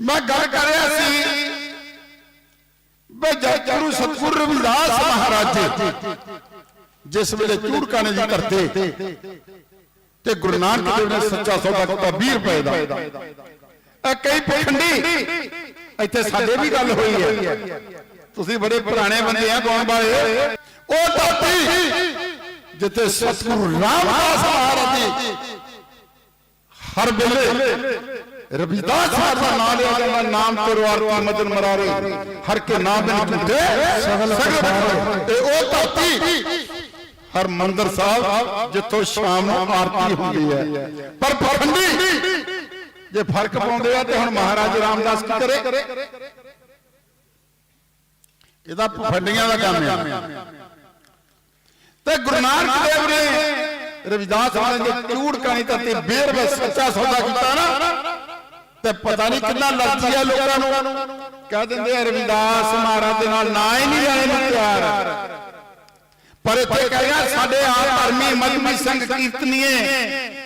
ਮੈਂ ਗੱਲ ਕਰ ਰਿਹਾ ਸੀ ਬਈ ਜਦ ਗੁਰੂ ਰਵਿਦਾਸ ਮਹਾਰਾਜ ਜਿਸ ਵੇਲੇ ਚੂੜਕਾਣੇ ਦੀ ਧਰਤੇ ਤੇ ਗੁਰੂ ਨਾਨਕ ਦੇਵ ਨੇ ਸੱਚਾ ਸੌਦਾ ਕੀਤਾ 20 ਰੁਪਏ ਦਾ। ਇਹ ਕਈ ਪਖੰਡੀ ਇੱਥੇ ਸਾਡੇ ਵੀ ਗੱਲ ਹੋਈ ਹੈ। ਤੁਸੀਂ ਬੜੇ ਪੁਰਾਣੇ ਬੰਦੇ ਆ, ਕੌਣ ਵਾਲੇ ਉਹ ਧਰਤੀ ਜਿੱਥੇ ਸਤਿਗੁਰੂ ਰਾਮਦਾਸ ਮਹਾਰਾਜ ਜੀ ਹਰ ਵੇਲੇ ਰਵਿਦਾਸ ਸਾਹਿਬ ਦਾ ਨਾਮ ਲਿਆ ਜਾਂਦਾ ਨਾਮ ਤਰਵਾਰ ਕੀ ਮਦਨ ਮਰਾਰੇ। ਹਰ ਕੇ ਨਾਮ ਬਿਨ ਟੁੱਟੇ ਸਗਲ ਤੇ ਉਹ ਧਰਤੀ ਹਰ ਮੰਦਰ ਸਾਹਿਬ ਜਿੱਥੋਂ ਸ਼ਾਮ ਨੂੰ ਆਰਤੀ ਹੁੰਦੀ ਹੈ। ਪਰ ਪਖੰਡੀ ਜੇ ਫ਼ਰਕ ਪਾਉਂਦੇ ਆ ਤੇ ਹੁਣ ਮਹਾਰਾਜ ਰਾਮਦਾਸ ਕੀ ਕਰੇ? ਇਹਦਾ ਪਖੰਡੀਆਂ ਦਾ ਕੰਮ ਹੈ ਤੇ ਗੁਰੂ ਨਾਨਕ ਦੇਵ ਨੇ ਰਵਿਦਾਸ ਮਹਾਰਾਜ ਦੇ ਚੂੜ ਕਾਣੀ ਤੇ ਬੇਰ ਵਿੱਚ ਸੱਚਾ ਸੌਦਾ ਕੀਤਾ ਨਾ। ਤੇ ਪਤਾ ਨਹੀਂ ਕਿੰਨਾ ਲੜਦੀ ਆ ਲੋਕਾਂ ਨੂੰ। ਕਹਿ ਦਿੰਦੇ ਆ ਰਵਿਦਾਸ ਮਹਾਰਾਜ ਦੇ ਨਾਲ ਨਾ ਹੀ ਨਹੀਂ ਜਾਣੇ ਨੂੰ ਤਿਆਰ। ਪਰ ਇੱਥੇ ਕਹਿ ਰਿਹਾ ਸਾਡੇ ਆਪ ਧਰਮੀ ਮਜਮੀ ਸੰਗ ਕੀਰਤਨੀਏ।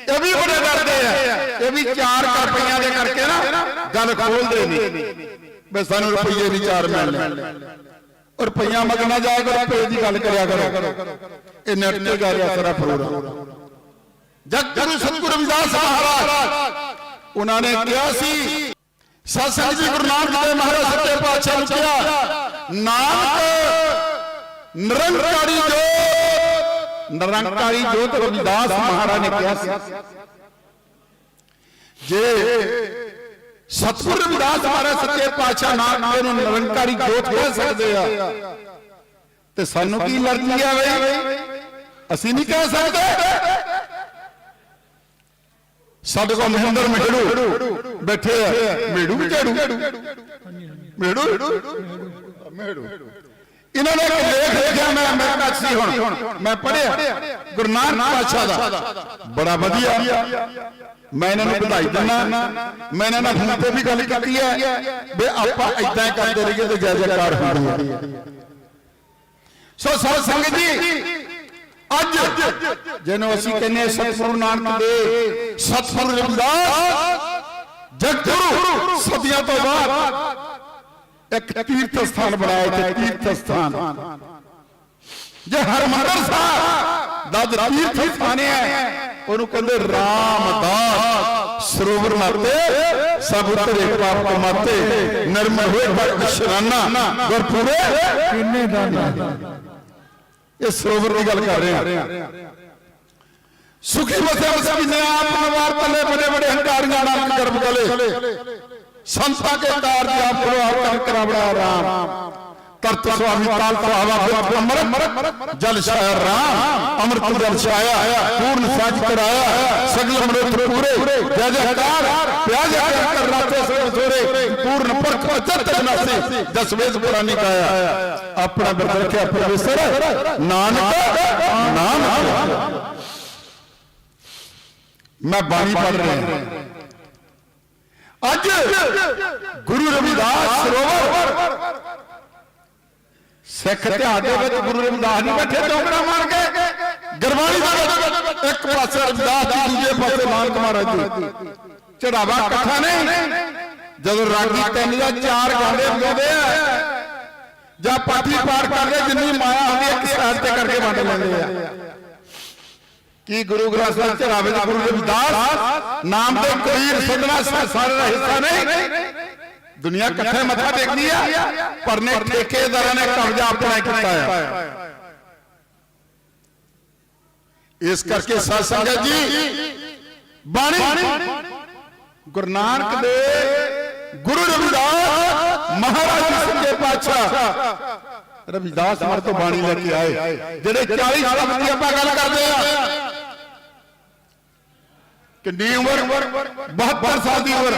ਇਹ ਵੀ ਬੜੇ ਡਰਦੇ ਆ। ਇਹ ਵੀ ਚਾਰ ਕਰਪਈਆਂ ਦੇ ਕਰਕੇ ਨਾ ਗੱਲ ਖੋਲਦੇ ਨਹੀਂ। ਬਈ ਸਾਨੂੰ ਰੁਪਈਏ ਦੀ ਚਾਰ ਮਿਲਣੇ ਔਰ ਰੁਪਈਆ ਮੰਗਣਾ ਜਾਇਆ ਕਰੋ ਰੁਪਏ ਦੀ ਗੱਲ ਕਰਿਆ ਕਰੋ। ਇਹ ਨੈਟ ਤੇ ਜਾ ਰਿਹਾ ਸਾਰਾ ਪ੍ਰੋਗਰਾਮ ਜਦ ਗੁਰੂ ਸਤਿਗੁਰੂ ਰਵਿਦਾਸ ਮਹਾਰਾਜ। ਉਹਨਾਂ ਨੇ ਕਿਹਾ ਸੀ ਸਤਸੰਗ ਜੀ ਗੁਰੂ ਨਾਨਕ ਦੇਵ ਮਹਾਰਾਜ ਸੱਚੇ ਪਾਤਸ਼ਾਹ ਨੂੰ ਕਿਹਾ ਨਾਨਕ ਨਿਰੰਕਾਰੀ ਜੋਤ ਨਿਰੰਕਾਰੀ ਜੋਤ ਰਵਿਦਾਸ ਮਹਾਰਾਜ ਨੇ ਕਿਹਾ ਸੀ। ਜੇ ਸਤਿਗੁਰੂ ਰਵਿਦਾਸ ਮਹਾਰਾਜ ਸੱਚੇ ਪਾਤਸ਼ਾਹ ਨਾਨਕ ਨੂੰ ਨਿਰੰਕਾਰੀ ਜੋਤ ਕਹਿ ਸਕਦੇ ਆ ਤੇ ਸਾਨੂੰ ਕੀ ਲੜਦੀ ਆ ਬਈ? ਅਸੀਂ ਨਹੀਂ ਕਹਿ ਸਕਦੇ। ਸਾਡੇ ਕੋਲ ਮਹਿੰਦਰ ਮਿਹੜੂ ਬੈਠੇ ਆ। ਮੇੜੂ ਵੀ ਝਾੜੂ। ਮੇੜੂ ਮੇੜੂ ਇਹਨਾਂ ਨੇ ਇੱਕ ਲੇਖ ਲਿਖਿਆ ਮੈਂ ਅਮਰੀਕਾ ਸੀ ਹੁਣ। ਮੈਂ ਪੜਿਆ ਗੁਰੂ ਨਾਨਕ ਪਾਤਸ਼ਾਹ ਦਾ। ਬੜਾ ਵਧੀਆ। ਮੈਂ ਇਹਨਾਂ ਨੂੰ ਵਧਾਈ ਦਿੰਦਾ। ਮੈਂ ਇਹਨਾਂ ਨਾਲ ਫੋਨ ਤੇ ਵੀ ਗੱਲ ਕੀਤੀ ਹੈ ਵੀ ਆਪਾਂ ਇਦਾਂ ਹੀ ਕਰਦੇ ਰਹੀਏ ਤੇ ਜੈ ਜੈਕਾਰ ਹੁੰਦੀ ਹੈ। ਸੋ ਸਾਧ ਸੰਗਤ ਜੀ ਅੱਜ। ਜਿਹਨੂੰ ਅਸੀਂ ਕਹਿੰਦੇ ਹਾਂ ਸਤਿਗੁਰੂ ਨਾਨਕ ਦੇ ਸਤਿਗੁਰੂ ਰਵਿਦਾਸ ਜਗਤਗੁਰੂ ਸਦੀਆਂ ਤੋਂ ਬਾਅਦ ਇੱਕ ਤੀਰਥ ਸਥਾਨ ਬਣਾਇਆ ਤੇ ਤੀਰਥ ਸਥਾਨ ਜੇ ਹਰਮੰਦਰ ਸਾਹਿਬ ਦਾ ਤੀਰਥ ਸਥਾਨ ਹੈ, ਉਹਨੂੰ ਕਹਿੰਦੇ ਰਾਮਦਾਸ, ਸਰੋਵਰ ਮਾਤੇ ਸਭ ਉਤਰੇ ਪਾਪ ਕਮਾਤੇ ਨਿਰਮਲ ਹੋਏ ਬੜ ਸ਼ਰਾਨਾ ਕਿੰਨੇ ਦਾਨ? ਇਹ ਸਰੋਵਰ ਦੀ ਗੱਲ ਕਰ ਰਹੇ ਹਾਂ। ਸੁਖੀ ਵਸਿਆ ਵਸਿਆ ਵੀ ਆਪ ਪਰਿਵਾਰ ਤਲੇ ਬੜੇ ਬੜੇ ਹੰਕਾਰੀਆਂ ਨਾਲ ਕਰਮ ਗਲੇ ਸੰਤਾਂ ਕੇ ਕਾਰ ਦੀ ਆਪ ਪ੍ਰਭਾਵ ਕਰਾਵੜਾ ਰਾਮ तर्त स्वामी ताल तो हवा मरक जल शायर राम, अमृत जल छाया, पूर्ण साज कराया, सगल अमृत पूरे, जय जयकार, प्याज कर राते सोरे पूर्ण पर पचत नासी दस वेद पुरानी काया अपना ब्रदर के परमेश्वर नानक नानक। मैं बाणी पढ़ रहे हैं। अज गुरु रविदास ਸਿੱਖ ਇਤਿਹਾਸ ਦੇ ਵਿੱਚ ਗੁਰੂ ਰਵਿਦਾਸ ਨਹੀਂ ਬੈਠੇ, ਚੌਕੜਾ ਮਾਰ ਕੇ। ਗਰਵਾਲੀ ਦੇ ਇੱਕ ਪਾਸੇ ਰਵਿਦਾਸ ਜੀ, ਦੂਜੇ ਪਾਸੇ ਨਾਨਕ ਮਹਾਰਾਜ ਜੀ। ਚੜਾਵਾ ਇਕੱਠਾ ਨਹੀਂ। ਜਦੋਂ ਰਾਗੀ ਤਿੰਨ ਜਾਂ ਚਾਰ ਗਾਉਂਦੇ ਗਾਉਂਦੇ ਆ, ਜਾਂ ਪਾਠੀ ਪਾਠ ਕਰਦੇ, ਜਿੰਨੀ ਮਾਇਆ ਹੁੰਦੀ ਇੱਕ ਸਾਈਡ ਤੇ ਕਰਕੇ ਵੰਡ ਲੈਂਦੇ ਆ। ਕੀ ਗੁਰੂ ਗ੍ਰੰਥ ਸਾਹਿਬ ਚੜਾਵੇ ਦਾ ਗੁਰੂ ਰਵਿਦਾਸ? ਨਾਮ ਦੇ ਕਬੀਰ ਸਦਨਾ ਸਾਰੇ ਦਾ ਹਿੱਸਾ ਨਹੀਂ। ਦੁਨੀਆ ਇਕੱਠੇ ਮੱਥਾ ਟੇਕਦੀ ਆ ਪਰ ਨੇ ਠੇਕੇਦਾਰਾਂ ਨੇ ਕਬਜ਼ਾ ਆਪਣਾ ਕੀਤਾ ਆ ਇਸ ਕਰਕੇ ਸਾਧ ਸੰਗਤ ਜੀ ਬਾਣੀ ਗੁਰੂ ਨਾਨਕ ਦੇ ਗੁਰੂ ਰਵਿਦਾਸ ਮਹਾਰਾਜ ਜੀ ਸੱਚੇ ਪਾਤਸ਼ਾਹ ਰਵਿਦਾਸ ਮਰ ਤੋਂ ਬਾਣੀ ਲੈ ਕੇ ਆਏ ਜਿਹੜੇ 40 ਸਾਲ ਦੀ ਆਪਾਂ ਗੱਲ ਕਰਦੇ ਆ ਕਿੰਨੀ ਉਮਰ 72 ਸਾਲ ਦੀ ਉਮਰ